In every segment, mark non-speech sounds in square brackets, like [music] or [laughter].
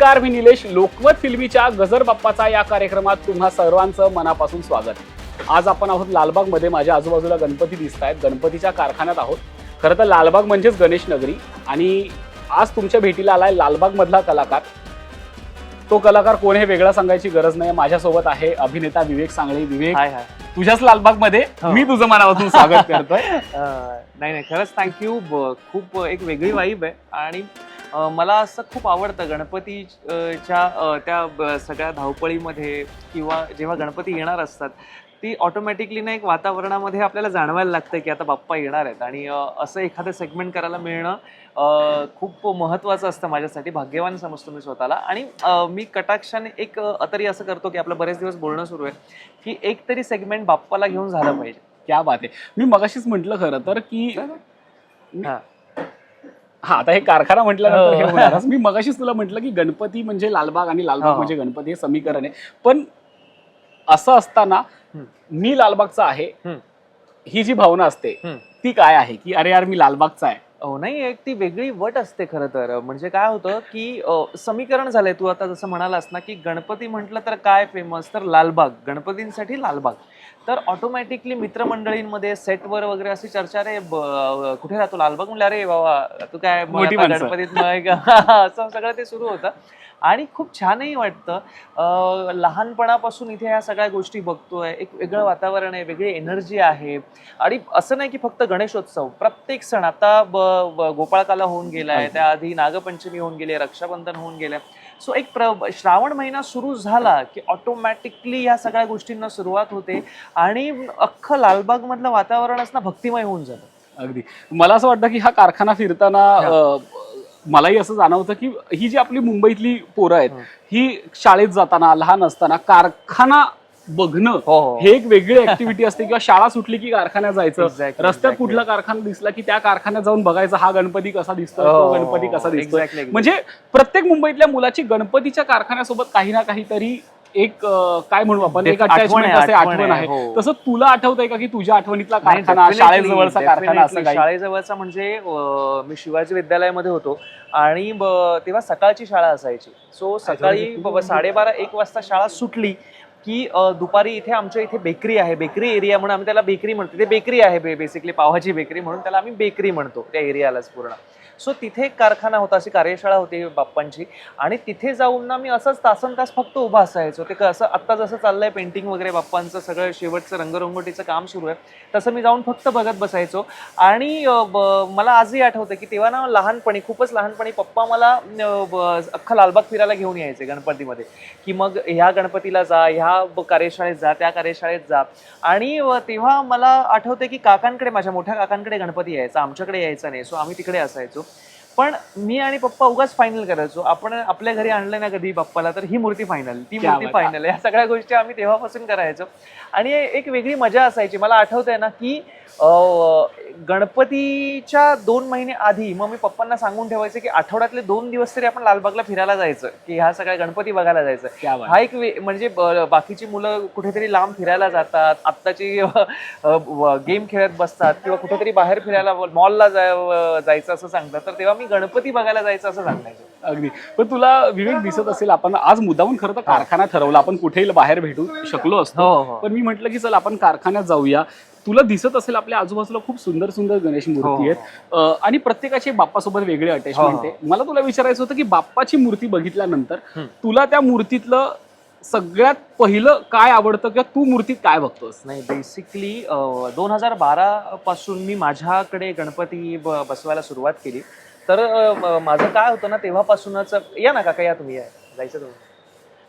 नमस्कार मी निलेश लोकमत फिल्मीच्या गजर बाप्पाचा या कार्यक्रमात तुम्हा सर्वांचं मनापासून स्वागत. आज आपण आहोत लालबागमध्ये. माझ्या आजूबाजूला गणपती दिसत आहेत. गणपतीच्या कारखान्यात आहोत. खरं तर लालबाग म्हणजेच गणेश नगरी आणि आज तुमच्या भेटीला आलाय लालबागमधला कलाकार. तो कलाकार कोण हे वेगळा सांगायची गरज नाही. माझ्यासोबत आहे अभिनेता विवेक सांगळे. विवेक हाय हाय. तुझ्याच लालबागमध्ये हो. मी तुझं मनापासून स्वागत [laughs] करतोय. नाही नाही. खरंच थँक्यू खूप एक वेगळी वाईब आहे. आणि मला असं खूप आवडतं गणपतीच्या त्या सगळ्या धावपळीमध्ये किंवा जेव्हा गणपती येणार असतात ती ऑटोमॅटिकली ना एक वातावरणामध्ये आपल्याला जाणवायला लागतं की आता बाप्पा येणार आहेत. आणि असं एखादं सेगमेंट करायला मिळणं खूप महत्त्वाचं असतं माझ्यासाठी भाग्यवान समजतो मी स्वतःला. आणि मी कटाक्षाने एक तरी असं करतो की आपलं बरेच दिवस बोलणं सुरू आहे की एक तरी सेगमेंट बाप्पाला घेऊन झालं पाहिजे. क्या बात आहे. मी मगाशीच म्हंटल खरं तर की हा. आता हे कारखाना म्हटल्यानंतर हे हो. होणारच मी मगाशीच तुला म्हटलं की गणपती म्हणजे लालबाग आणि लालबाग हो. म्हणजे गणपती हे समीकरण आहे पण असं असताना हम्म. मी लालबागचा आहे हम्म. ही जी भावना असते हम्म. ती काय आहे की अरे यार मी लालबागचा आहे हो नाही एक ती वेगळी वट असते खरं तर. म्हणजे काय होतं की अ, समीकरण झालंय तू आता जसं म्हणालास ना की गणपती म्हटलं तर काय फेमस तर लालबाग. गणपतींसाठी लालबाग. तर ऑटोमॅटिकली मित्रमंडळींमध्ये सेटवर वगैरे अशी चर्चा रे ब- कुठे राहतो? लालबाग म्हणलं अरे बाबा. तू काय मग मोठी आता माणसं. गणपतीत मग [laughs] असं सगळं ते सुरू होतं. आणि खूप छानही वाटतं. लहानपणापासून इथे ह्या सगळ्या गोष्टी बघतोय. एक वेगळं वातावरण आहे वेगळी एनर्जी आहे. आणि असं नाही की फक्त गणेशोत्सव. प्रत्येक सण आता ब- गोपाळकाला होऊन गेलाय अगदी. त्याआधी नागपंचमी होऊन गेले रक्षाबंधन होऊन गेले. सो एक प्र श्रावण महिना सुरू झाला की ऑटोमॅटिकली या सगळ्या गोष्टींना सुरुवात होते आणि अख्खं लालबाग मधलं वातावरणच ना भक्तिमय होऊन जातं. अगदी. मला असं वाटतं की हा कारखाना फिरताना मलाही असं जाणवतं की ही जी आपली मुंबईतली पोरं आहेत हं. शाळेत जाताना लहान असताना कारखाना बघणं हो हो हे एक वेगळी ऍक्टिव्हिटी असते किंवा शाळा सुटली की कारखान्यात जायचं रस्त्यात. कुठला कारखाना दिसला की त्या कारखान्यात जाऊन बघायचा हा गणपती कसा दिसतोय तो हो, गणपती कसा exactly. म्हणजे प्रत्येक मुंबईतल्या मुलाची गणपतीच्या कारखान्यासोबत काही ना काहीतरी एक काय म्हणू आपण? एक आठवण आहे, अटॅचमेंट असते आठवण आहे हो. तसं तुला आठवतंय का की तुझ्या आठवणीतला कारखाना शाळेजवळचा कारखाना असं शाळेजवळचा म्हणजे मी शिवाजी विद्यालयामध्ये होतो आणि तेव्हा सकाळची शाळा असायची. सो सकाळी ब- साडेबारा एक वाजता शाळा सुटली की दुपारी इथे आमच्या इथे बेकरी आहे. बेकरी एरिया म्हणून आम्ही त्याला बेकरी म्हणतो. ते बेकरी आहे बेसिकली पावाची बेकरी म्हणून त्याला आम्ही बेकरी म्हणतो त्या एरियालाच पूर्ण. सो तिथे एक कारखाना होता अशी कार्यशाळा होती बाप्पांची. आणि तिथे जाऊन ना मी असंच तासन तास फक्त उभा असायचो. ते कसं आत्ता जसं चाललंय पेंटिंग वगैरे बाप्पांचं सगळं शेवटचं रंगरंगोटीचं काम सुरू आहे. तसं मी जाऊन फक्त बघत बसायचो. आणि ब- मला आजही आठवतं की तेव्हा ना लहानपणी खूपच लहानपणी पप्पा मला ब- अख्खा लालबाग फिरायला घेऊन यायचे गणपतीमध्ये. की मग ह्या गणपतीला जा ह्या कार्यशाळेत जा त्या कार्यशाळेत जा. आणि तेव्हा मला आठवते की काकांकडे माझ्या मोठ्या काकांकडे गणपती यायचा आमच्याकडे यायचा नाही. सो आम्ही तिकडे असायचो. पण मी आणि पप्पा उगाच फायनल करायचो. आपण आपल्या घरी आणलं ना कधी पप्पाला तर ही मूर्ती फायनल ती मूर्ती. फायनल या सगळ्या गोष्टी आम्ही तेव्हापासून करायचो. आणि एक वेगळी मजा असायची. मला आठवतंय ना की गणपतीच्या दोन महिने आधी मग मी पप्पांना सांगून ठेवायचं की आठवड्यातले दोन दिवस तरी आपण लालबागला फिरायला जायचं. की ह्या सगळ्या गणपती बघायला जायचं. हा एक वे- म्हणजे बाकीची मुलं कुठेतरी लांब फिरायला जातात. आत्ताची गेम खेळत बसतात. किंवा कुठेतरी बाहेर फिरायला मॉलला जायचं असं सांगतात. तर तेव्हा मी गणपती बघायला जायचं असं सांगायचं अगदी. पण तुला विवेक दिसत असेल आपण आज मुद्दामून खरं तर कारखाना ठरवला आपण कुठेही बाहेर भेटू शकलो असतो. हो हो. पण मी म्हटलं की चल आपण कारखान्यात जाऊया. तुला दिसत असेल आपल्या आजूबाजूला खूप सुंदर सुंदर गणेश मूर्ती हो. आहेत. अं, आणि प्रत्येकाची बाप्पासोबत वेगळी अटॅचमेंट हो. आहे. मला तुला विचारायचं होतं की बाप्पाची मूर्ती बघितल्यानंतर हम्म. तुला त्या मूर्तीतलं सगळ्यात पहिलं काय आवडतं किंवा तू मूर्तीत काय बघतोस? नाही बेसिकली दोन हजार बारा पासून मी माझ्याकडे गणपती ब- बसवायला सुरुवात केली. तर अ, माझं काय होतं ना तेव्हापासूनच या ना काका या तुम्ही या जायचं तुम्ही.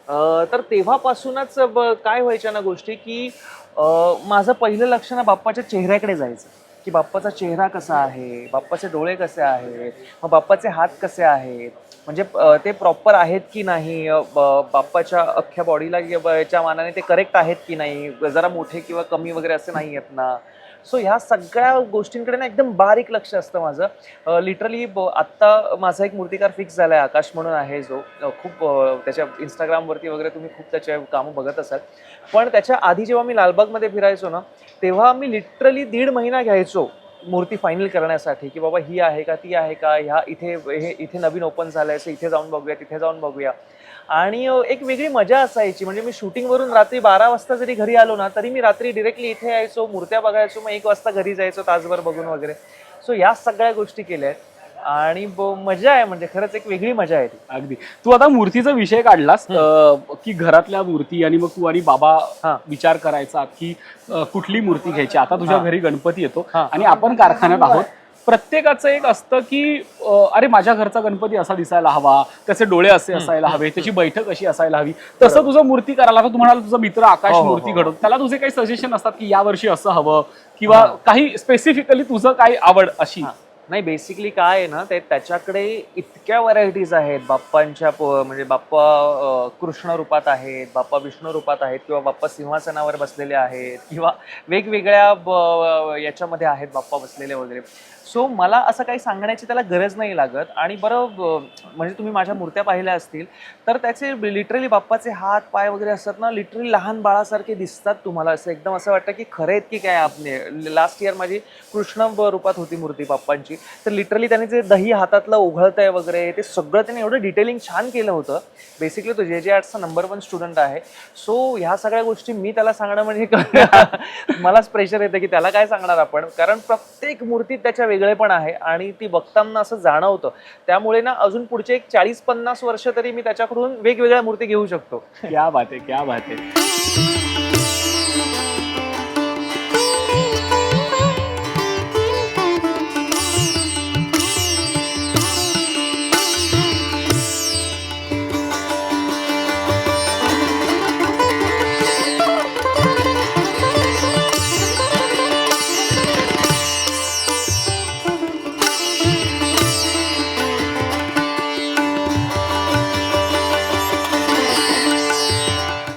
अ, तर तेव्हापासूनच ब- काय व्हायच्या ना गोष्टी की अ, माझं पहिलं लक्ष ना बाप्पाच्या चेहऱ्याकडे जायचं. की बाप्पाचा चेहरा कसा आहे? बाप्पाचे डोळे कसे आहेत? मग बाप्पाचे हात कसे आहेत? म्हणजे अ, ते प्रॉपर आहेत की नाही? अ, ब- बाप्पाच्या अख्ख्या बॉडीला याच्या मानाने ते करेक्ट आहेत की नाही? जरा मोठे किंवा कमी वगैरे असे नाही आहेत ना? सो ह्या सगळ्या गोष्टींकडे ना एकदम बारीक लक्ष असतं माझं. लिटरली आत्ता माझा एक मूर्तिकार फिक्स झाला आहे आकाश म्हणून आहे जो. खूप त्याच्या इंस्टाग्रामवरती वगैरे तुम्ही खूप त्याचे कामं बघत असाल. पण त्याच्या आधी जेव्हा मी लालबागमध्ये फिरायचो ना तेव्हा मी लिटरली दीड महिना घ्यायचो मूर्ती फायनल करण्यासाठी की बाबा ही आहे का ती आहे का ह्या इथे हे इथे नवीन ओपन झालं आहे इथे जाऊन बघूया तिथे जाऊन बघूया. आणि एक वेगळी मजा असायची. म्हणजे मी शूटिंगवरून रात्री बारा वाजता जरी घरी आलो ना तरी मी रात्री डिरेक्टली इथे यायचो मूर्त्या बघायचो मग एक वाजता घरी जायचो तासभर बघून वगैरे. सो या सगळ्या गोष्टी केल्या आहेत आणि मजा आहे म्हणजे खरंच एक वेगळी मजा आहे ती. अगदी. तू आता मूर्तीचा विषय काढलास की घरातल्या मूर्ती आणि मग तू आणि बाबा हा. विचार करायचा की कुठली मूर्ती घ्यायची? आता तुझ्या. घरी गणपती येतो. आणि आपण कारखान्यात आहोत. प्रत्येकाचं एक असतं की अरे माझ्या घरचा गणपती असा दिसायला हवा त्याचे डोळे असे असायला हवे त्याची बैठक अशी असायला हवी. तसं तुझं मूर्ती करायला आता तुम्हाला तुझा मित्र आकाश हो, हो, मूर्ती हो. घडवतो त्याला तुझे काही सजेशन असतात की यावर्षी असं हवं किंवा काही स्पेसिफिकली तुझं काही आवड अशी. नाही बेसिकली काय आहे ना ते त्याच्याकडे इतक्या व्हरायटीज आहेत. बाप्पांच्या म्हणजे बाप्पा कृष्ण रूपात आहेत बाप्पा विष्णू रूपात आहेत किंवा बाप्पा सिंहासनावर बसलेले आहेत किंवा वेगवेगळ्या याच्यामध्ये आहेत बाप्पा बसलेले वगैरे. सो मला असं काही सांगण्याची त्याला गरज नाही लागत. आणि बरं म्हणजे तुम्ही माझ्या मूर्त्या पाहिल्या असतील तर त्याचे लिटरली बाप्पाचे हात पाय वगैरे असतात ना लिटरली लहान बाळासारखे दिसतात तुम्हाला. असं एकदम असं वाटतं की खरं आहेत की काय आपले. लास्ट इयर माझी कृष्ण रूपात होती मूर्ती बाप्पांची. तर लिटरली त्याने जे दही हातातलं उघळतंय वगैरे ते सगळं त्याने एवढं डिटेलिंग छान केलं होतं. बेसिकली तो जे जे आर्टचा नंबर वन स्टुडंट आहे. सो ह्या सगळ्या गोष्टी मी त्याला सांगणं म्हणजे [laughs] मलाच प्रेशर येतं की त्याला काय सांगणार आपण. कारण प्रत्येक मूर्तीत त्याच्या वेगळेपण आहे आणि ती बघताना असं जाणवतं. त्यामुळे ना अजून पुढचे एक चाळीस पन्नास वर्ष तरी मी त्याच्याकडून वेगवेगळ्या मूर्ती घेऊ शकतो. क्या बात आहे क्या बात आहे.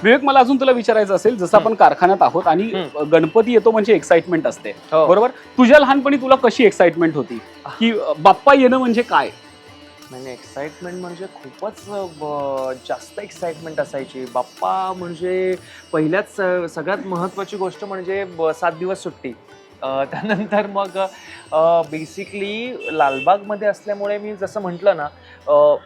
विवेक मला अजून तुला विचारायचं असेल जसं आपण कारखान्यात आहोत आणि गणपती येतो म्हणजे एक्साइटमेंट असते. हो. बरोबर? तुझ्या लहानपणी तुला कशी एक्साइटमेंट होती? की बाप्पा येणं म्हणजे काय? म्हणजे एक्साइटमेंट म्हणजे खूपच जास्त एक्साइटमेंट असायची. बाप्पा म्हणजे पहिल्याच सगळ्यात महत्त्वाची गोष्ट म्हणजे सात दिवस सुट्टी. [laughs] त्यानंतर मग बेसिकली लालबागमध्ये असल्यामुळे मी जसं म्हटलं ना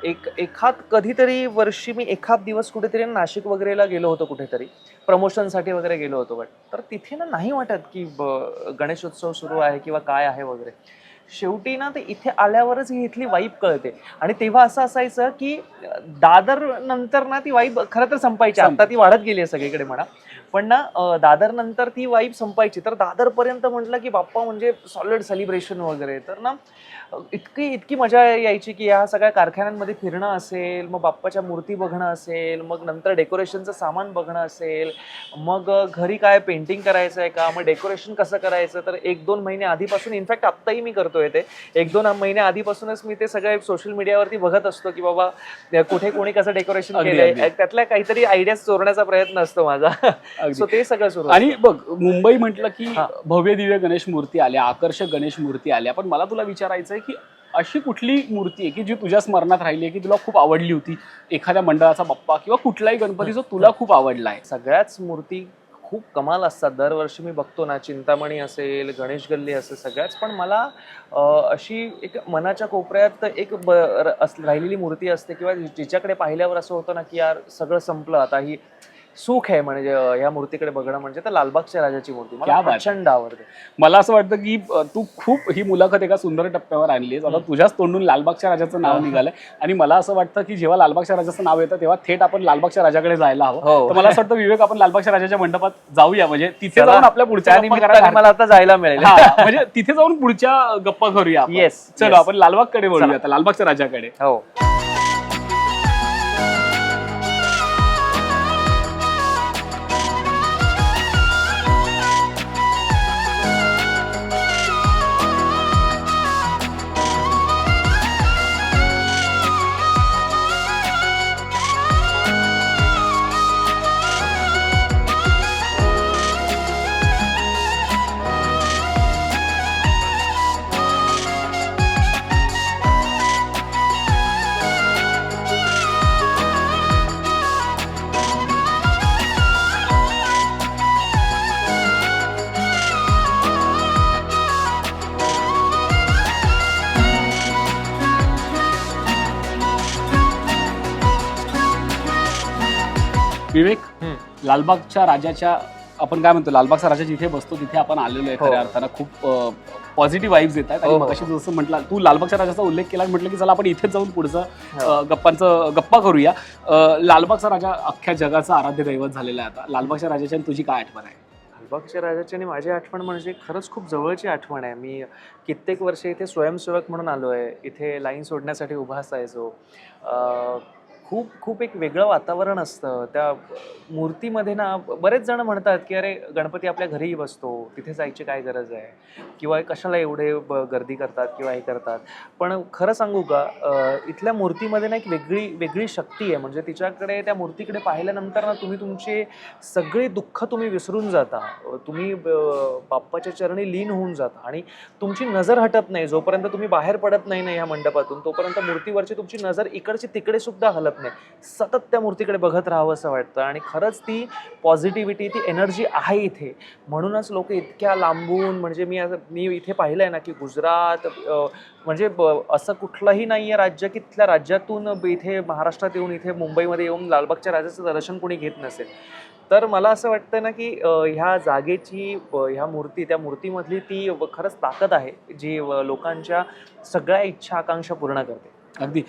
एक एखाद कधीतरी वर्षी मी एखाद दिवस कुठेतरी नाशिक वगैरेला गेलो होतो कुठेतरी प्रमोशनसाठी वगैरे गेलो होतो. बट तर तिथे ना नाही वाटत की ब- गणेशोत्सव सुरू आहे किंवा काय आहे वगैरे. शेवटी ना ते इथे आल्यावरच ही इथली वाईब कळते. आणि तेव्हा असं असायचं की दादर नंतर ना ती वाईब खरं तर संपायची. संप- आता ती वाढत गेली आहे सगळीकडे म्हणा. पण ना दादर नंतर ती वाईब संपायची. तर दादर पर्यंत म्हटलं की बाप्पा म्हणजे सॉलिड सेलिब्रेशन वगैरे. तर ना इतकी इतकी मजा यायची की या सगळ्या कारखान्यांमध्ये फिरणं असेल मग बाप्पाच्या मूर्ती बघणं असेल मग नंतर डेकोरेशनचं सामान बघणं असेल मग घरी काय पेंटिंग करायचं आहे का मग डेकोरेशन कसं करायचं? तर एक दोन महिने आधीपासून इनफॅक्ट आत्ताही मी करतोय ते. एक दोन महिने आधीपासूनच मी ते सगळे सोशल मीडियावरती बघत असतो की बाबा कुठे कोणी कसं डेकोरेशन केलंय. त्यातल्या काहीतरी आयडियाज चोरण्याचा प्रयत्न असतो माझा. [laughs] सो ते सगळं सुरू आणि बघ मुंबई म्हटलं की. भव्य दिव्य गणेश मूर्ती आल्या आकर्षक गणेश मूर्ती आल्या. पण मला तुला विचारायचं आहे की अशी कुठली मूर्ती आहे की जी तुझ्या स्मरणात राहिली आहे की तुला खूप आवडली होती? एखाद्या मंडळाचा बाप्पा किंवा कुठलाही गणपती जो तुला खूप आवडला आहे. सगळ्याच मूर्ती खूप कमाल असतात. दरवर्षी मी बघतो ना चिंतामणी असेल गणेश गल्ली असेल सगळ्याच पण मला अशी एक मनाच्या कोपऱ्यात एक ब राहिलेली मूर्ती असते किंवा जिच्याकडे पाहिल्यावर असं होतं ना की यार सगळं संपलं आता ही सुख आहे म्हणजे अं, या मूर्तीकडे बघणं म्हणजे तर लालबागच्या राजाची मूर्ती मला क्या बात. प्रचंड आवडते मला असं वाटतं की अ, तू खूप ही मुलाखत एका सुंदर टप्प्यावर आणलीस आता तुझ्याच तोंडून लालबागच्या राजाचं नाव. निघालंय आणि मला असं वाटतं की जेव्हा लालबागच्या राजाचं नाव येतं तेव्हा थेट आपण लालबागच्या राजाकडे जायला हवं हो तर मला असं वाटतं विवेक आपण लालबागच्या राजाच्या मंडपात जाऊया म्हणजे तिथे चला. जाऊन आपल्या पुढच्या त्या गप्पा निमित्ताने करायला मला आता जायला मिळेल हा, म्हणजे तिथे जाऊन पुढच्या गप्पा करूया आपण. Yes, चलो yes. आपण लालबागकडे चला. आता लालबागच्या राजाकडे हो विवेक. लालबागच्या राजाच्या आपण काय म्हणतो लालबागचा राजा जिथे बसतो तिथे आपण आलेलो आहे हो. खऱ्या अर्थानं खूप पॉझिटिव्ह वाईब्स येत आहेत आणि हो, हो. मगाशी जसं म्हटलं तू लालबागच्या राजाचा उल्लेख केला म्हटलं की चला आपण इथेच जाऊन पुढचं हो. गप्पांचं गप्पा करूया लालबागचा राजा अख्ख्या जगाचा आराध्य दैवत झालेला आहे आता लालबागच्या राजाची आणि तुझी काय आठवण आहे लालबागच्या राजाची आणि माझी आठवण म्हणजे खरंच खूप जवळची आठवण आहे मी कित्येक वर्ष इथे स्वयंसेवक म्हणून आलो आहे इथे लाईन सोडण्यासाठी उभा असायचो खूप खूप एक वेगळं वातावरण असतं. त्या मूर्तीमध्ये ना बरेच जण म्हणतात की अरे गणपती आपल्या घरीही बसतो. तिथे जायची काय गरज आहे? किंवा कशाला एवढे ब- गर्दी करतात किंवा हे करतात. पण खरं सांगू का इथल्या मूर्तीमध्ये ना एक वेगळी वेगळी शक्ती आहे. म्हणजे तिच्याकडे त्या मूर्तीकडे पाहिल्यानंतर ना तुम्ही तुमचे सगळे दुःख तुम्ही विसरून जाता. तुम्ही ब- बाप्पाच्या चरणी लीन होऊन जाता. आणि तुमची नजर हटत नाही. जोपर्यंत तुम्ही बाहेर पडत नाही ना ह्या मंडपातून तोपर्यंत मूर्तीवरची तुमची नजर इकडची तिकडे सुद्धा हलत नाही. सतत त्या मूर्तीकडे बघत राहावं असं वाटतं. आणि खरंच ती पॉझिटिव्हिटी ती एनर्जी आहे इथे. म्हणूनच लोक इतक्या लांबून म्हणजे मी असं मी इथे पाहिलं आहे ना की गुजरात म्हणजे ब- असं कुठलंही नाही आहे राज्य की तिथल्या राज्यातून इथे महाराष्ट्रात येऊन इथे मुंबईमध्ये येऊन लालबागच्या राजाचं दर्शन कोणी घेत नसेल. तर मला असं वाटतं ना की ह्या जागेची ह्या मूर्ती त्या मूर्तीमधली ती खरंच ताकद आहे जी लोकांच्या सगळ्या इच्छा आकांक्षा पूर्ण करते. अगदी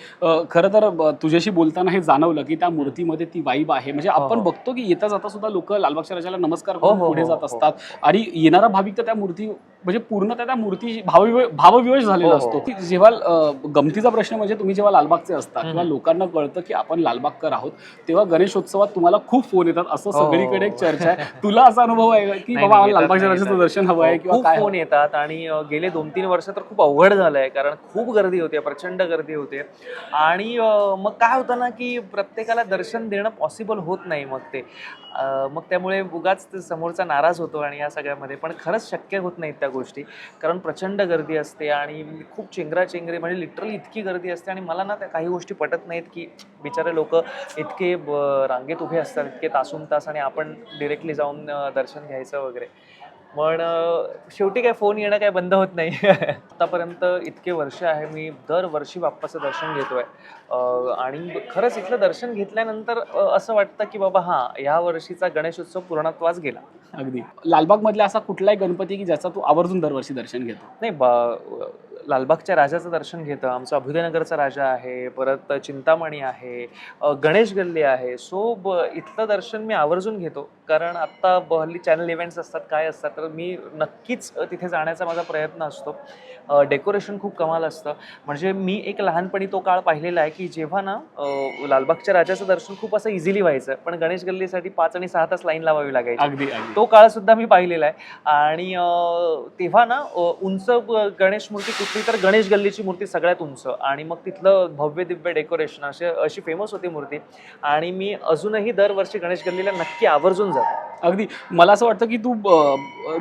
खरं तर तुझ्याशी बोलताना हे जाणवलं की त्या मूर्तीमध्ये ती वाईब आहे म्हणजे हो, आपण हो. बघतो की येता जाता सुद्धा लोक लालबागच्या राजाला नमस्कार हो, करून पुढे जात. असतात आणि येणारा भाविक तर त्या मूर्ती म्हणजे पूर्ण त्या मूर्ती भावविव भावविवश झालेला हो, असतो हो. की जेव्हा गमतीचा प्रश्न म्हणजे तुम्ही जेव्हा लालबागचे असतात हम्म. किंवा लोकांना कळतं की आपण लालबागकर आहोत तेव्हा गणेशोत्सवात तुम्हाला खूप फोन येतात असं हो, सगळीकडे एक. चर्चा आहे तुला असा अनुभव आहे का की नाही, बाबा नाही, लालबागच्या नाही. दर्शन हवं आहे किंवा खूप काय फोन येतात आणि गेले दोन तीन वर्ष तर खूप अवघड झालंय कारण खूप गर्दी होते प्रचंड गर्दी होते आणि मग काय होतं ना की प्रत्येकाला दर्शन देणं पॉसिबल होत नाही मग ते मग त्यामुळे उगाच समोरचा नाराज होतो आणि या सगळ्यामध्ये पण खरंच शक्य होत नाहीत त्या गोष्टी. कारण प्रचंड गर्दी असते आणि खूप चेंगराचेंगरी म्हणजे लिटरली इतकी गर्दी असते आणि मला ना त्या काही गोष्टी पटत नाहीत की बिचारे लोक इतके रांगेत उभे असतात इतके तासून तास आणि आपण डिरेक्टली जाऊन दर्शन घ्यायचं वगैरे. पण शेवटी काय फोन येणं काय बंद होत नाही. [laughs] आतापर्यंत इतके वर्ष आहे मी दरवर्षी बाप्पाचं दर्शन घेतोय. अ, आणि खरंच इथलं दर्शन घेतल्यानंतर असं वाटतं की बाबा हां ह्या वर्षीचा गणेशोत्सव पूर्णत्वास गेला. अगदी. लालबाग मधला असा कुठलाही गणपती की ज्याचा तू आवर्जून दरवर्षी दर्शन घेतो? नाही लालबागच्या राजाचं दर्शन घेतं. आमचा अभ्युदयनगरचा राजा आहे परत चिंतामणी आहे गणेश गल्ली आहे. सो ब इथलं दर्शन मी आवर्जून घेतो. कारण आत्ता हल्ली चॅनल इव्हेंट्स असतात काय असतात तर मी नक्कीच तिथे जाण्याचा माझा प्रयत्न असतो. डेकोरेशन खूप कमाल असतं. म्हणजे मी एक लहानपणी तो काळ पाहिलेला आहे की जेव्हा ना लालबागच्या राजाचं दर्शन खूप असं इझिली व्हायचं. पण गणेश गल्लीसाठी पाच आणि सहा तास लाईन लावावी लागायची. अगदी तो काळ सुद्धा मी पाहिलेला आहे. आणि तेव्हा ना उंच गणेश मूर्ती कुठली तर गणेश गल्लीची मूर्ती सगळ्यात उंच. आणि मग तिथलं भव्य दिव्य डेकोरेशन असे अशी फेमस होती मूर्ती. आणि मी अजूनही दरवर्षी गणेश गल्लीला नक्की आवर्जून जातो. अगदी. मला असं वाटतं की तू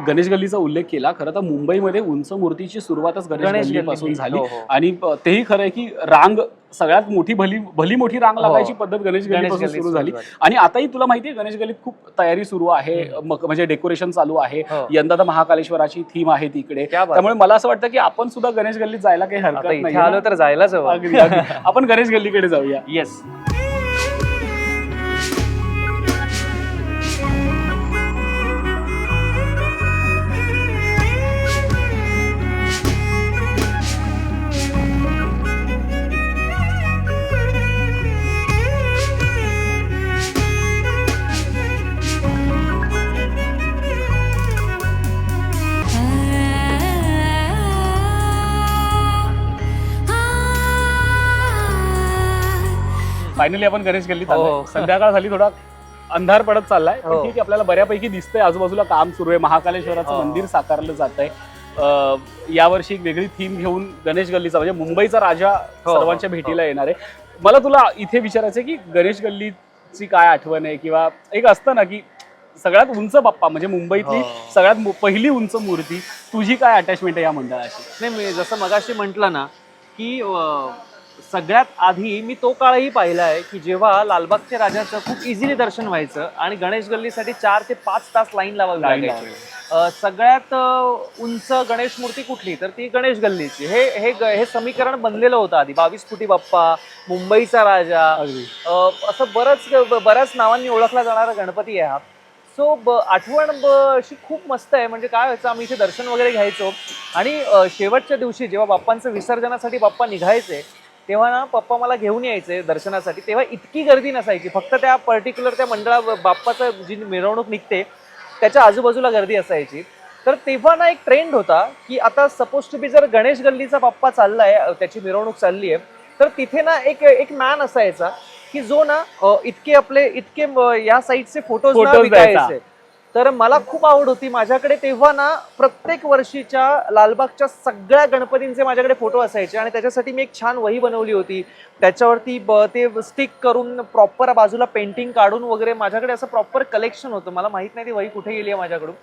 गणेश गल्लीचा उल्लेख केला. खरं तर मुंबईमध्ये उंच मूर्तीची सुरुवातच गणेश गल्लीपासून गल्ली झाली. हो, हो. आणि तेही खरं आहे की रांग सगळ्यात मोठी भली भली मोठी रांग हो. लागायची पद्धत गणेश गल्लीपासून सुरू झाली. आणि आताही तुला माहितीये गणेश गल्लीत खूप तयारी सुरू आहे. म्हणजे डेकोरेशन चालू आहे. यंदा तर महाकालेश्वराची थीम आहे तिकडे. त्यामुळे मला असं वाटतं की आपण सुद्धा गणेश गल्लीत जायला काही हरकत नाही आलो तर जायलाच हवं. आपण गणेश गल्लीकडे जाऊया. [laughs] येस फायनली आपण गणेश गल्लीत आलोय. हो. संध्याकाळ झाली थोडा अंधार पडत चाललाय पण हो. ठीक आहे आपल्याला बऱ्यापैकी दिसतंय आजूबाजूला काम सुरू आहे महाकालेश्वराचं हो. मंदिर साकारलं जात आहे यावर्षी एक वेगळी थीम घेऊन गणेश गल्लीचा म्हणजे मुंबईचा राजा हो, हो, सर्वांच्या भेटीला येणार आहे मला तुला इथे विचारायचं आहे की गणेश गल्लीची काय आठवण आहे किंवा एक असतं ना की सगळ्यात उंच बाप्पा म्हणजे मुंबईतली हो. सगळ्यात मु- पहिली उंच मूर्ती तुझी काय अटॅचमेंट आहे या मंडळाशी नाही मी जसं मगाशी म्हटलं ना की अं, सगळ्यात आधी मी तो काळही पाहिला आहे की जेव्हा लालबागच्या राजाचं खूप इझिली दर्शन व्हायचं आणि गणेश गल्लीसाठी चार ते पाच तास लाईन लावावी लागायची. अ, सगळ्यात उंच गणेश मूर्ती कुठली? तर ती गणेश गल्लीची. हे हे ग- हे समीकरण बनलेलं होतं आधी. बावीस फुटी बाप्पा मुंबईचा राजा. असं बरंच बऱ्याच नावांनी ओळखला जाणारा गणपती आहे हा. सो ब आठवण ब अशी खूप मस्त आहे. म्हणजे काय व्हायचं आम्ही इथे दर्शन वगैरे घ्यायचो. आणि शेवटच्या दिवशी जेव्हा बाप्पांचं विसर्जनासाठी बाप्पा निघायचे तेव्हा ना पप्पा मला घेऊन यायचे दर्शनासाठी. तेव्हा इतकी गर्दी नसायची. फक्त त्या पर्टिक्युलर त्या मंडळा बाप्पाचं जी मिरवणूक निघते त्याच्या आजूबाजूला गर्दी असायची. तर तेव्हा ना एक ट्रेंड होता की आता सपोज टू बी जर गणेश गल्लीचा बाप्पा चाललाय अ, त्याची मिरवणूक चालली आहे तर तिथे ना एक एक मॅन असायचा की जो ना इतके आपले इतके या साईडचे फोटोज. विकायचे. तर मला खूप आवड होती. माझ्याकडे तेव्हा ना प्रत्येक वर्षीच्या लालबागच्या सगळ्या गणपतींचे माझ्याकडे फोटो असायचे आणि त्याच्यासाठी मी एक छान वही बनवली होती. त्याच्यावरती ब- ते स्टिक करून प्रॉपर बाजूला पेंटिंग काढून वगैरे माझ्याकडे असं प्रॉपर कलेक्शन होतं. मला माहीत नाही ती वही कुठे गेली आहे माझ्याकडून.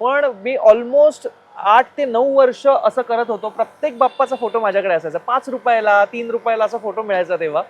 पण मी ऑलमोस्ट आठ ते नऊ वर्ष असं करत होतो. प्रत्येक बाप्पाचा फोटो माझ्याकडे असायचा. पाच रुपयाला तीन रुपयाला असा फोटो मिळायचा तेव्हा.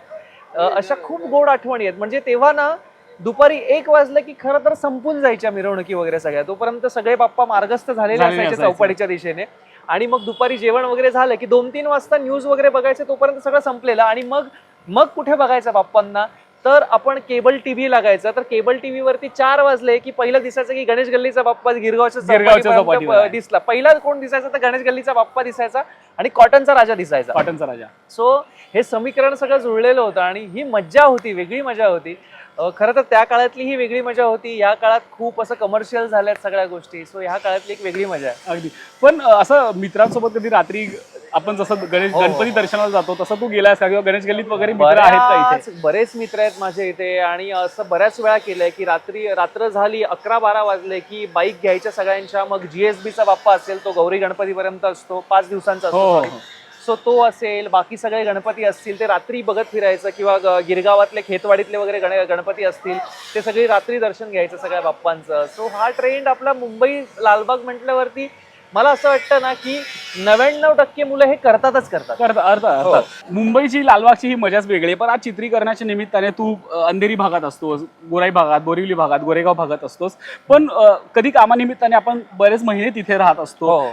अशा खूप गोड आठवणी आहेत. म्हणजे तेव्हा ना दुपारी एक वाजलं की खरं तर संपून जायच्या मिरवणुकी वगैरे सगळ्या. तोपर्यंत सगळे बाप्पा मार्गस्थ झालेले झालेले असायचे असायचे. चौपाटीच्या दिशेने. आणि मग दुपारी जेवण वगैरे झालं की दोन तीन वाजता न्यूज वगैरे बघायचे तोपर्यंत सगळं संपलेलं. आणि मग मग कुठे बघायचं बाप्पांना? तर आपण केबल टीव्ही लागायचं. तर केबल टीव्ही वरती चार वाजले की पहिलं दिसायचं की गणेश गल्लीचा बाप्पा गिरगावच्या गिरगावच्या चौपाटीपर्यंत चौपाटीवर आहे. दिसला. पहिला कोण दिसायचा तर गणेश गल्लीचा बाप्पा दिसायचा आणि कॉटनचा राजा दिसायचा. कॉटनचा राजा. सो हे समीकरण सगळं जुळलेलं होतं आणि ही मज्जा होती वेगळी मजा होती. खरं तर त्या काळातली ही वेगळी मजा होती. या काळात खूप असं कमर्शियल झाल्यात सगळ्या गोष्टी. सो ह्या काळातली एक वेगळी मजा आहे. अगदी. पण असं मित्रांसोबत कधी रात्री आपण जसं गणेश हो, हो. गणपती दर्शनाला जातो तसं तू गेलास का? किंवा गणेश गल्लीत वगैरे मित्र आहेत का इथे? बऱ्याच बरेच मित्र आहेत माझे इथे आणि असं बऱ्याच वेळा केलंय की रात्री रात्र झाली अकरा बारा वाजले की बाईक घ्यायच्या सगळ्यांच्या मग जीएसबीचा बाप्पा असेल तो गौरी गणपतीपर्यंत असतो पाच दिवसांचा हो हो, असतो हो. सो तो असेल बाकी सगळे गणपती असतील ते रात्री बघत फिरायचं किंवा गिरगावातले खेतवाडीतले वगैरे गण गणपती असतील ते सगळी रात्री दर्शन घ्यायचं सगळ्या बाप्पांचं. सो हा ट्रेंड आपला मुंबई लालबाग म्हटल्यावरती मला असं वाटतं ना की नव्याण्णव टक्के मुलं हे करतातच करतात. करता अर्थ हो. अर्थात मुंबईची लालबागची ही मजाच वेगळी पण आज चित्रीकरणाच्या निमित्ताने तू अंधेरी भागात असतोस गोराई भागात बोरिवली भागात गोरेगाव भागात असतोस. पण कधी कामानिमित्ताने आपण बरेच महिने तिथे राहत असतो. हो.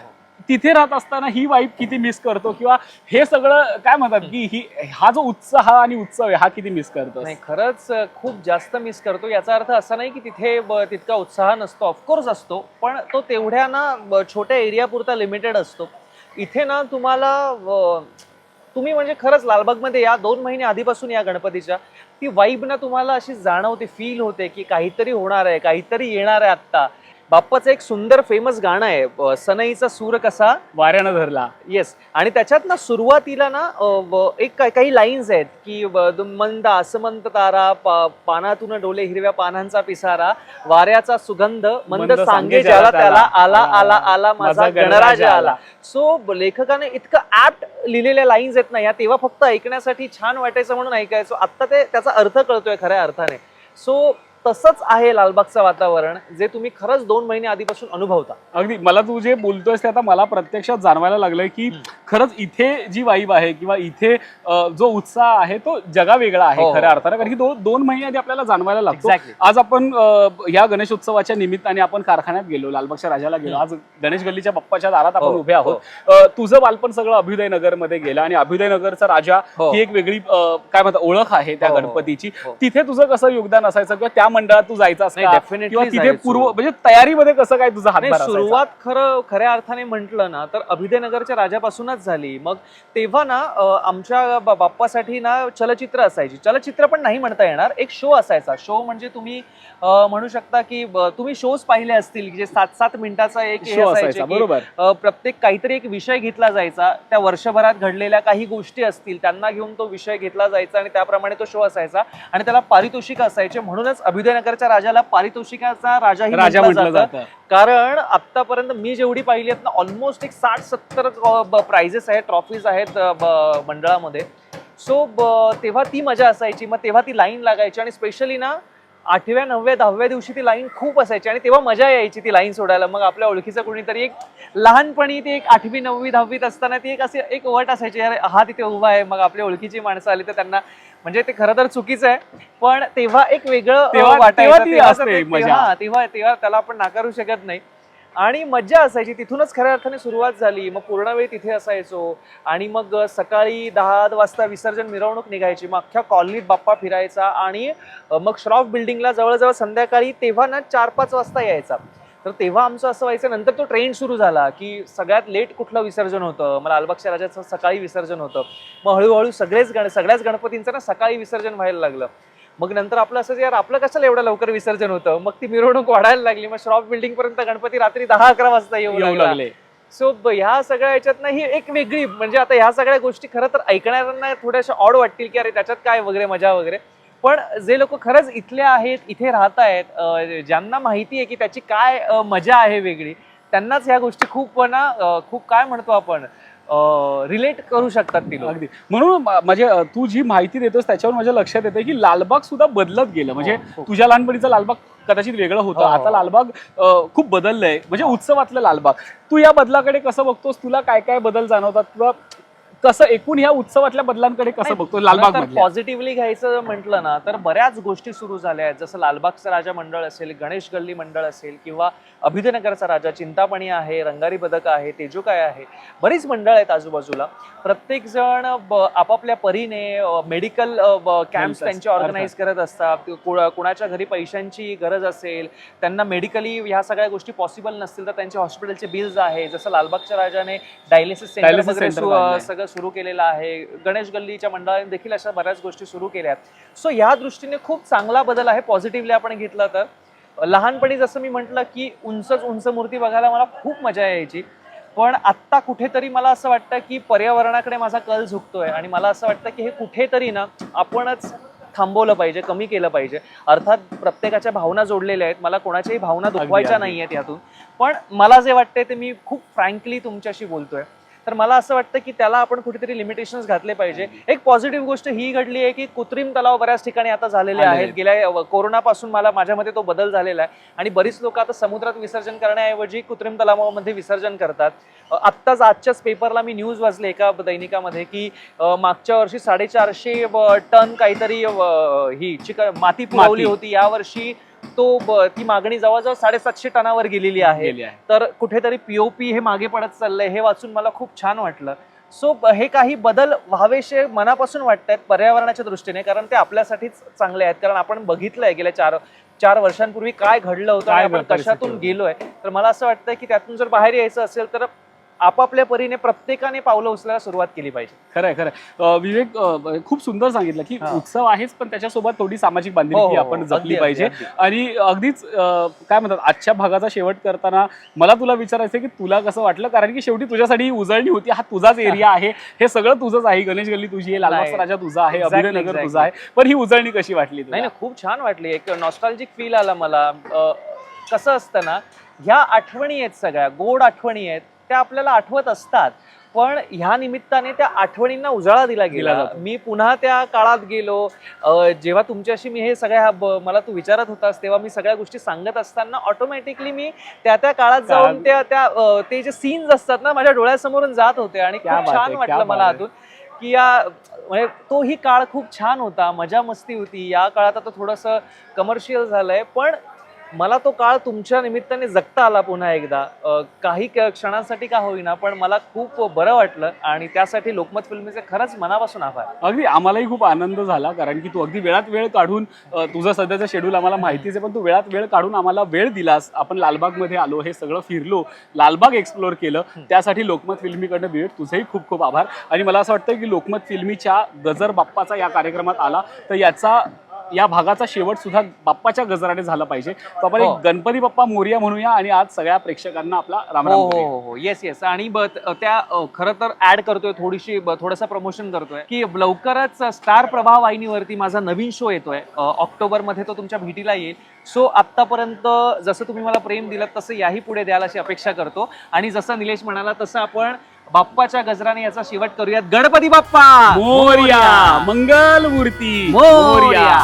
तिथे राहत असताना ही वाईफ किती मिस करतो किंवा हे सगळं काय म्हणतात की ही हा जो उत्साह आणि उत्सव आहे हा किती मिस करतो? नाही खरंच खूप जास्त मिस करतो. याचा अर्थ असा नाही की तिथे ब- तितका उत्साह नसतो. ऑफकोर्स असतो पण तो तेवढ्या ना छोट्या एरियापुरता लिमिटेड असतो. इथे ना तुम्हाला व- तुम्ही म्हणजे खरंच लालबागमध्ये या दोन महिने आधीपासून या गणपतीच्या. ती वाईब ना तुम्हाला अशी जाणवते फील होते की काहीतरी होणार आहे काहीतरी येणार आहे आत्ता. बाप्पाचं एक सुंदर फेमस गाणं आहे सनईचा सूर कसा? वाऱ्यानं धरला. येस आणि त्याच्यात ना सुरुवातीला ना एक काही लाईन्स आहेत की मंद आसमंत तारा पानातून डोले हिरव्या पानांचा पिसारा वाऱ्याचा सुगंध मंद सांगे ज्याला त्याला आला आला आला माझा गणराज आला. सो लेखकाने इतकं ऍप्ट लिहिलेल्या लाईन्स आहेत ना या तेव्हा फक्त ऐकण्यासाठी छान वाटायचं म्हणून ऐकायचो. आता ते त्याचा अर्थ कळतोय खऱ्या अर्थाने. सो तसंच आहे लालबागचं वातावरण जे तुम्ही खरंच दोन महिने आधीपासून अनुभवता. अगदी. मला तू जे बोलतोयस ते आता मला प्रत्यक्षात जाणवायला लागलंय की खरंच इथे जी वाईब आहे किंवा इथे जो उत्साह आहे तो जगा वेगळा आहे हो, हो. खऱ्या अर्थानं. कारण की दोन महिने आधी आपल्याला जाणवायला लागतो. आज आपण या गणेशोत्सवाच्या निमित्ताने आपण कारखान्यात गेलो लालबागच्या राजाला गेलो. आज गणेश गल्लीच्या बाप्पाच्या दारात आपण हो, उभे आहोत. अ, तुझं बालपण सगळं अभ्युदय नगरमध्ये गेलं आणि अभ्युदय नगरचा राजा हो. ही एक वेगळी काय म्हणतात ओळख आहे त्या हो, हो, गणपतीची. हो. तिथे तुझं कसं योगदान असायचं किंवा त्या मंडळात तू जायचा definitely किंवा तिथे. पूर्व म्हणजे तयारीमध्ये कसं काय तुझा असायचा? सुरुवात खरं खऱ्या अर्थाने म्हटलं ना तर अभिदयनगरच्या राजापासूनच झाली. मग तेव्हा ना आमच्या बाप्पासाठी ना चलचित्र असायची. चलचित्र पण नाही म्हणता येणार एक शो असायचा. शो म्हणजे तुम्ही म्हणू शकता की तुम्ही शोज पाहिले असतील की जे सात सात मिनिटाचा एक शो असायचे बरोबर. प्रत्येक काहीतरी एक विषय घेतला जायचा. त्या वर्षभरात घडलेल्या काही गोष्टी असतील त्यांना घेऊन तो विषय घेतला जायचा आणि त्याप्रमाणे तो शो असायचा. आणि त्याला पारितोषिक असायचे म्हणूनच अभिदयनगरच्या राजाला पारितोषिकाचा राजाही राजा म्हटलं जातं. कारण आतापर्यंत मी जेवढी पाहिली आहेत ना ऑलमोस्ट एक साठ सत्तर प्राइजेस आहेत ट्रॉफीज आहेत मंडळामध्ये. सो तेव्हा ती मजा असायची. मग तेव्हा ती लाईन लागायची आणि स्पेशली ना आठव्या नवव्या दहाव्या दिवशी ती लाईन खूप असायची आणि तेव्हा मजा यायची ती लाईन सोडायला. मग आपल्या ओळखीचं कोणीतरी एक लहानपणी ती एक आठवी नववी दहावीत असताना ती एक अशी एक वट असायची. अरे हा तिथे उभा आहे. मग आपल्या ओळखीची माणसं आली तर त्यांना म्हणजे ते खरं तर चुकीचं आहे पण तेव्हा एक वेगळं तेव्हा- वाटायचं तेव्हा ती तेव्हा असते ते- एक मजा. तेव्हा तेव्हा तेव्हा त्याला आपण नाकारू शकत नाही. आणि मज्जा असायची तिथूनच खऱ्या अर्थाने सुरुवात झाली. मग पूर्ण वेळ तिथे असायचो. आणि मग सकाळी दहा वाजता विसर्जन मिरवणूक निघायची. मग अख्ख्या कॉलनीत बाप्पा फिरायचा आणि अ, मग श्रॉफ बिल्डिंगला जवळजवळ संध्याकाळी तेव्हा ना चार पाच वाजता यायचा. तर तेव्हा आमचं असं व्हायचं नंतर तो ट्रेंड सुरू झाला की सगळ्यात लेट कुठलं विसर्जन होतं? मला लालबागच्या राजाचं सकाळी विसर्जन होतं. मग हळूहळू सगळेच गण सगळ्याच गणपतींचं ना सकाळी विसर्जन व्हायला लागलं. मग नंतर आपलं असं यार आपलं कशाला एवढं लवकर विसर्जन होतं? मग ती मिरवणूक वाढायला लागली. मग श्रॉफ बिल्डिंग पर्यंत गणपती रात्री दहा अकरा वाजता येऊ लागला. सो ह्या सगळ्या याच्यात ही एक वेगळी म्हणजे आता ह्या सगळ्या गोष्टी खरं तर ऐकणाऱ्यांना थोड्याशा ऑड वाटतील की अरे त्याच्यात काय वगैरे मजा वगैरे. पण जे लोक खरंच इथले आहेत इथे राहत आहेत ज्यांना माहिती आहे की त्याची काय मजा आहे वेगळी त्यांनाच ह्या गोष्टी खूप ना खूप काय म्हणतो आपण रिलेट करू शकतात ती अगदी. म्हणून म्हणजे तू जी माहिती देतोस त्याच्यावर माझ्या लक्षात येते की लालबाग सुद्धा बदलत गेलं. म्हणजे हो. तुझ्या लहानपणीचं लालबाग कदाचित वेगळं होतं. हो, हो. आता लालबाग खूप बदललंय. म्हणजे उत्सवातलं लालबाग. तू या बदलाकडे कसं बघतोस? तुला काय काय बदल जाणवतात? किंवा कसं एकूण ह्या उत्सवातल्या बदलांकडे कसं बघतो? लालबाग पॉझिटिव्हली घ्यायचं म्हटलं ना तर बऱ्याच गोष्टी सुरू झाल्या आहेत. जसं लालबागचं राजा मंडळ असेल गणेश गल्ली मंडळ असेल किंवा अभिधनगरचा राजा चिंतामणी आहे रंगारी बदक आहे तेजुकाय आहे बरीच मंडळ आहेत आजूबाजूला. प्रत्येक जण आपापल्या परीने मेडिकल कॅम्प्स त्यांचे. ऑर्गनाईज करत असतात. कुणा- कुणाच्या घरी पैशांची गरज असेल त्यांना मेडिकली ह्या सगळ्या गोष्टी पॉसिबल नसतील तर त्यांचे हॉस्पिटलचे बिल्स आहे जसं लालबागच्या राजाने डायलिसिस सेंटर वगैरे. सगळं सुरू केलेलं आहे. गणेश गल्लीच्या मंडळाने देखील अशा बऱ्याच गोष्टी सुरू केल्या आहेत. सो या दृष्टीने खूप चांगला बदल आहे. पॉझिटिव्हली आपण घेतला तर. लहानपणी जसं मी म्हटलं की उंचच उंच मूर्ती बघायला मला खूप मजा यायची. पण आत्ता कुठेतरी मला असं वाटतं की पर्यावरणाकडे माझा कल झुकतोय. आणि मला असं वाटतं की हे कुठेतरी ना आपणच थांबवलं पाहिजे कमी केलं पाहिजे. अर्थात प्रत्येकाच्या भावना जोडलेल्या आहेत. मला कोणाच्याही भावना दुखवायच्या. नाही आहेत यातून. पण मला जे वाटतंय ते मी खूप फ्रँकली तुमच्याशी बोलतोय. तर मला असं वाटतं की त्याला आपण कुठेतरी लिमिटेशन्स घातले पाहिजे. एक पॉझिटिव्ह गोष्ट ही घडली आहे की कृत्रिम तलाव बऱ्याच ठिकाणी आता झालेले आहेत. गेल्या कोरोनापासून मला माझ्यामध्ये तो बदल झालेला आहे. आणि बरीच लोक आता समुद्रात विसर्जन करण्याऐवजी कृत्रिम तलावामध्ये विसर्जन करतात. आत्ताच आजच्याच पेपरला मी न्यूज वाचले एका दैनिकामध्ये की मागच्या वर्षी साडेचारशे टन काहीतरी ही चिक माती पुरवली. होती. यावर्षी तो ती मागणी जवळजवळ साडेसातशे टनावर गेलेली आहे. गेली आहे. तर कुठेतरी पीओपी हे मागे पडत चाललंय हे वाचून मला खूप छान वाटलं. सो हे काही बदल व्हावेसे मनापासून वाटत आहेत पर्यावरणाच्या दृष्टीने कारण ते आपल्यासाठीच चांगले आहेत. कारण आपण बघितलंय गेल्या चार चार वर्षांपूर्वी काय घडलं होतं आणि काय आपण परिस्थिती कशातून होती. गेलोय. तर मला असं वाटतं की त्यातून जर बाहेर यायचं असेल तर आपापल्या परीने प्रत्येकाने पावलं उचलायला सुरुवात केली पाहिजे. खरंय खरंय. अ, विवेक अ, खूप सुंदर सांगितलं की हा. उत्सव आहेच पण त्याच्यासोबत थोडी सामाजिक हो, बांधिलकी हो, आपण हो. जपली अगदी, पाहिजे. अगदी, आणि अगदीच अ, काय म्हणतात आजच्या भागाचा शेवट करताना मला तुला विचारायचं की तुला कसं वाटलं? कारण की शेवटी तुझ्यासाठी ही उजळणी होती. हा तुझाच एरिया आहे. हे सगळं तुझंच आहे. गणेश गल्ली तुझी आहे लालबागचा. राजा तुझा आहे Exactly, अभिनयनगर exactly. तुझा आहे. पण ही उजळणी कशी वाटली तुला? नाही नाही खूप छान वाटली. एक नॉस्टॉल्जिक फील आला मला. अ, कसं असतं ना ह्या आठवणी आहेत सगळ्या. गोड आठवणी आहेत. त्या आपल्याला आठवत असतात. पण ह्या निमित्ताने त्या आठवणींना उजाळा दिला गेला. मी पुन्हा त्या काळात गेलो. जेव्हा तुमच्याशी मी हे सगळ्या मला तू विचारत होतास तेव्हा मी सगळ्या गोष्टी सांगत असताना ऑटोमॅटिकली मी त्या त्या काळात जाऊन त्या त्या ते जे सीन्स असतात ना माझ्या डोळ्यासमोरून जात होते. आणि खूप छान वाटलं मला आतून की या म्हणजे तोही काळ खूप छान होता. मजा मस्ती होती. या काळात आता थोडंसं कमर्शियल झालंय. पण मला तो काळ तुमच्या निमित्ताने जगता आला पुन्हा एकदा. काही क्षणांसाठी का होईना पण मला खूप बरं वाटलं आणि त्यासाठी लोकमत फिल्मीचे खरंच मनापासून आभार. अगदी आम्हालाही खूप आनंद झाला कारण की तू अगदी वेळात वेळ काढून तुझं सध्याचं शेड्यूल आम्हाला माहितीच आहे पण तू वेळात वेळ काढून आम्हाला वेळ दिलास. आपण लालबागमध्ये आलो हे सगळं फिरलो लालबाग एक्सप्लोर केलं. त्यासाठी लोकमत फिल्मीकडनं विवेक तुझेही खूप खूप आभार. आणि मला असं वाटतं की लोकमत फिल्मीच्या गजर बाप्पाचा या कार्यक्रमात आला तर याचा या भागाचा शेवट सुद्धा बाप्पाच्या गजराने झाला पाहिजे. तो आपण हो. एक गणपती बाप्पा मोर्या म्हणूया आणि आज सगळ्या प्रेक्षकांना आपला राम हो हो करूया. हो हो. येस येस आणि ब- त- त्या अ, खरं तर ऍड करतोय थोडीशी ब- थोडंसं प्रमोशन करतोय की लवकरच स्टार प्रभा वाहिनीवरती माझा नवीन शो येतोय. अ, ऑक्टोबरमध्ये तो तुमच्या भेटीला येईल. सो आत्तापर्यंत जसं तुम्ही मला प्रेम दिलं तसं याही पुढे द्याल अशी अपेक्षा करतो. आणि जसं निलेश म्हणाला तसं आपण बाप्पाच्या गजराने याचा शेवट करूयात. गणपती बाप्पा! मोर्या. मंगल मूर्ती मोरया.